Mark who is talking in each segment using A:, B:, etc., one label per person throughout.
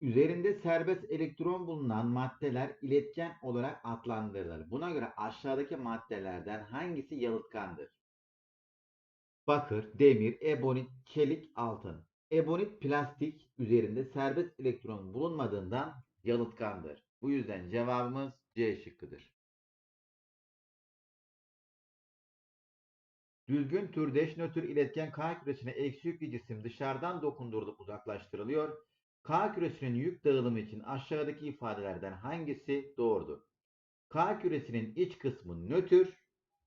A: Üzerinde serbest elektron bulunan maddeler iletken olarak adlandırılır. Buna göre aşağıdaki maddelerden hangisi yalıtkandır? Bakır, demir, ebonit, çelik, altın. Ebonit plastik üzerinde serbest elektron bulunmadığından yalıtkandır. Bu yüzden cevabımız C şıkkıdır. Düzgün türdeş nötr iletken K küresine eksi yüklü cisim dışarıdan dokundurulup uzaklaştırılıyor. K küresinin yük dağılımı için aşağıdaki ifadelerden hangisi doğrudur? K küresinin iç kısmı nötr,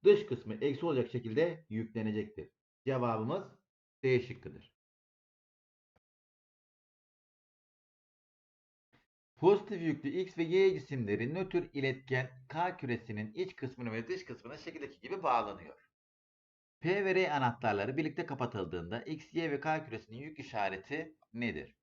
A: dış kısmı eksi olacak şekilde yüklenecektir. Cevabımız D şıkkıdır. Pozitif yüklü X ve Y cisimleri nötr iletken K küresinin iç kısmını ve dış kısmına şekildeki gibi bağlanıyor. P ve R anahtarları birlikte kapatıldığında X, Y ve K küresinin yük işareti nedir?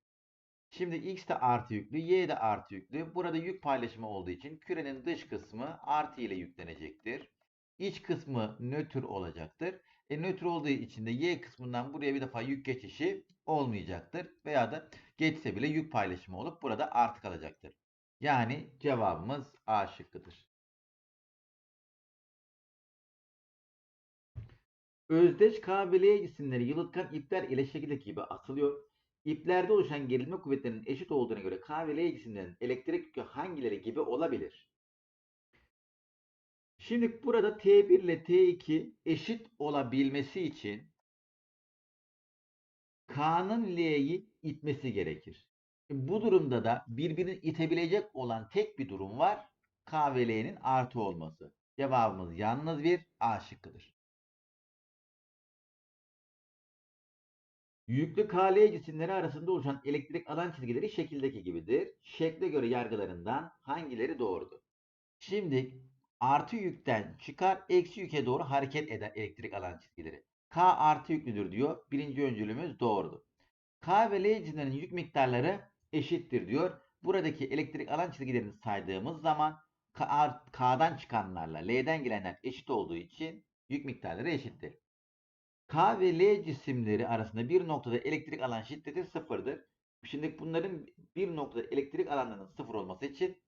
A: Şimdi X de artı yüklü, Y de artı yüklü. Burada yük paylaşımı olduğu için kürenin dış kısmı artı ile yüklenecektir. İç kısmı nötr olacaktır. E, nötr olduğu için de Y kısmından buraya bir defa yük geçişi olmayacaktır. Veya da geçse bile yük paylaşımı olup burada artı kalacaktır. Yani cevabımız A şıkkıdır. Özdeş K ve L cisimleri yılıtkan ipler ile şekildeki gibi asılıyor. İplerde oluşan gerilme kuvvetlerinin eşit olduğuna göre K ve L cisimlerinin elektrik yükü hangileri gibi olabilir? Şimdi burada T1 ile T2 eşit olabilmesi için K'nın L'yi itmesi gerekir. Bu durumda da birbirini itebilecek olan tek bir durum var. K ve L'nin artı olması. Cevabımız yalnız bir A şıkkıdır. Yüklü KL cisimleri arasında oluşan elektrik alan çizgileri şekildeki gibidir. Şekle göre yargılarından hangileri doğrudur? Şimdi artı yükten çıkar eksi yüke doğru hareket eden elektrik alan çizgileri. K artı yüklüdür diyor. Birinci öncülümüz doğrudur. K ve L cisimlerinin yük miktarları eşittir diyor. Buradaki elektrik alan çizgilerini saydığımız zaman K'dan çıkanlarla L'den gelenler eşit olduğu için yük miktarları eşittir. K ve L cisimleri arasında bir noktada elektrik alan şiddeti sıfırdır. Şimdi bunların bir noktada elektrik alanlarının sıfır olması için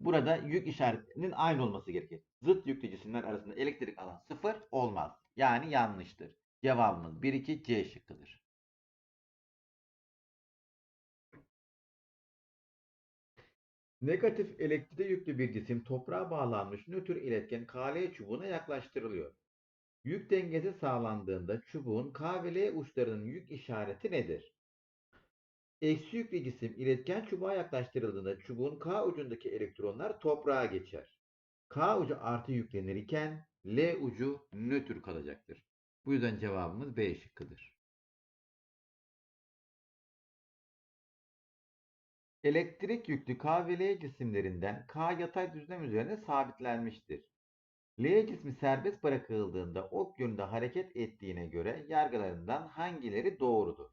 A: burada yük işaretinin aynı olması gerekir. Zıt yüklü cisimler arasında elektrik alan sıfır olmaz. Yani yanlıştır. Cevabımız 1-2 C şıkkıdır. Negatif elektride yüklü bir cisim toprağa bağlanmış nötr iletken KL çubuğuna yaklaştırılıyor. Yük dengesi sağlandığında çubuğun K ve L uçlarının yük işareti nedir? Eksi yüklü cisim iletken çubuğa yaklaştırıldığında çubuğun K ucundaki elektronlar toprağa geçer. K ucu artı yüklenirken L ucu nötr kalacaktır. Bu yüzden cevabımız B şıkkıdır. Elektrik yüklü K ve L cisimlerinden K yatay düzlem üzerine sabitlenmiştir. L cismi serbest bırakıldığında ok yönünde hareket ettiğine göre yargılarından hangileri doğrudur?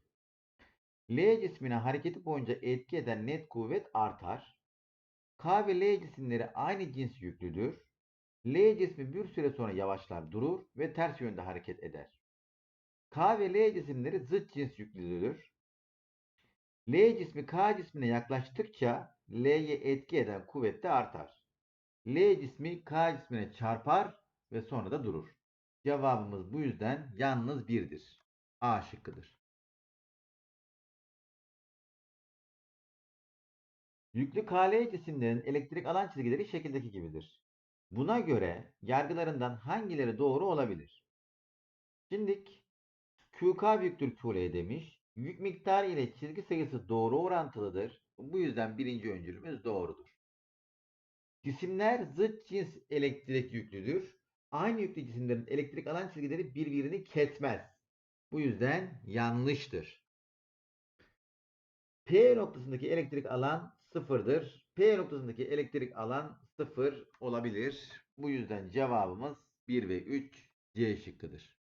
A: L cismine hareketi boyunca etki eden net kuvvet artar. K ve L cisimleri aynı cins yüklüdür. L cismi bir süre sonra yavaşlar durur ve ters yönde hareket eder. K ve L cisimleri zıt cins yüklüdür. L cismi K cismine yaklaştıkça L'ye etki eden kuvvet de artar. L cismi K cismine çarpar ve sonra da durur. Cevabımız bu yüzden yalnız birdir. A şıkkıdır. Yüklü KL cisimlerin elektrik alan çizgileri şekildeki gibidir. Buna göre yargılarından hangileri doğru olabilir? Şimdik QK büyüktür QL demiş. Yük miktarı ile çizgi sayısı doğru orantılıdır. Bu yüzden birinci öncülümüz doğrudur. Cisimler zıt cins elektrik yüklüdür. Aynı yüklü cisimlerin elektrik alan çizgileri birbirini kesmez. Bu yüzden yanlıştır. P noktasındaki elektrik alan sıfırdır. P noktasındaki elektrik alan sıfır olabilir. Bu yüzden cevabımız 1 ve 3 C şıkkıdır.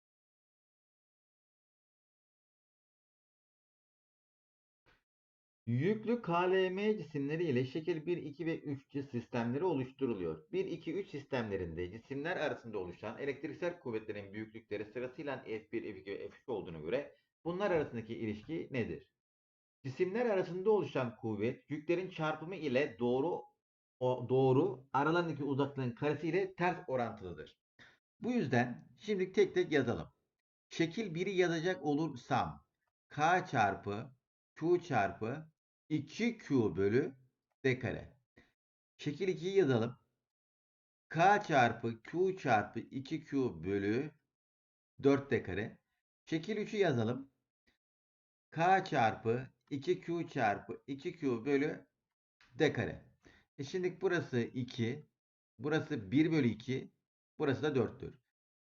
A: Yüklü KLM cisimleri ile şekil 1, 2 ve 3 sistemleri oluşturuluyor. 1, 2, 3 sistemlerinde cisimler arasında oluşan elektriksel kuvvetlerin büyüklükleri sırasıyla F1, F2 ve F3 olduğuna göre bunlar arasındaki ilişki nedir? Cisimler arasında oluşan kuvvet yüklerin çarpımı ile doğru o doğru aralarındaki uzaklığın karesi ile ters orantılıdır. Bu yüzden şimdi tek tek yazalım. Şekil 1'i yazacak olursam k çarpı q çarpı 2q bölü d kare. Şekil 2'yi yazalım. k çarpı q çarpı 2q bölü 4d kare. Şekil 3'ü yazalım. k çarpı 2q çarpı 2q bölü d kare. E şimdi burası 2. Burası 1 bölü 2. Burası da 4'tür.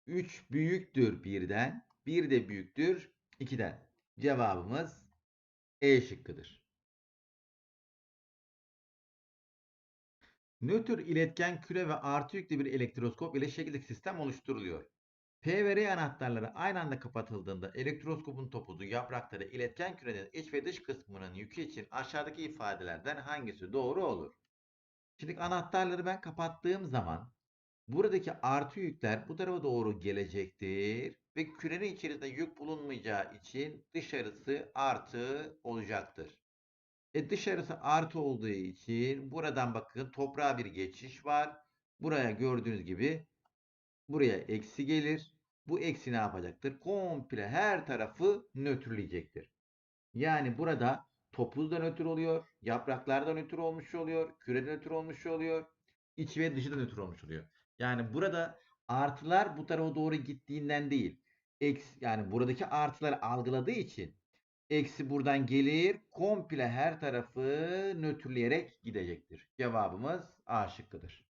A: 3 büyüktür 1'den. 1 de büyüktür 2'den. Cevabımız E şıkkıdır. Nötr iletken küre ve artı yüklü bir elektroskop ile şekildeki sistem oluşturuluyor. P ve R anahtarları aynı anda kapatıldığında elektroskopun topuzu yaprakları iletken kürenin iç ve dış kısmının yükü için aşağıdaki ifadelerden hangisi doğru olur? Şimdi anahtarları ben kapattığım zaman buradaki artı yükler bu tarafa doğru gelecektir ve kürenin içerisinde yük bulunmayacağı için dışarısı artı olacaktır. E dışarısı artı olduğu için buradan bakın toprağa bir geçiş var. Buraya gördüğünüz gibi buraya eksi gelir. Bu eksi ne yapacaktır? Komple her tarafı nötrleyecektir. Yani burada topuz da nötr oluyor. Yapraklar da nötr olmuş oluyor. Küre de nötr olmuş oluyor. İçi ve dışı da nötr olmuş oluyor. Yani burada artılar bu tarafa doğru gittiğinden değil. Eksi, yani buradaki artıları algıladığı için eksi buradan gelir. Komple her tarafı nötrleyerek gidecektir. Cevabımız A şıkkıdır.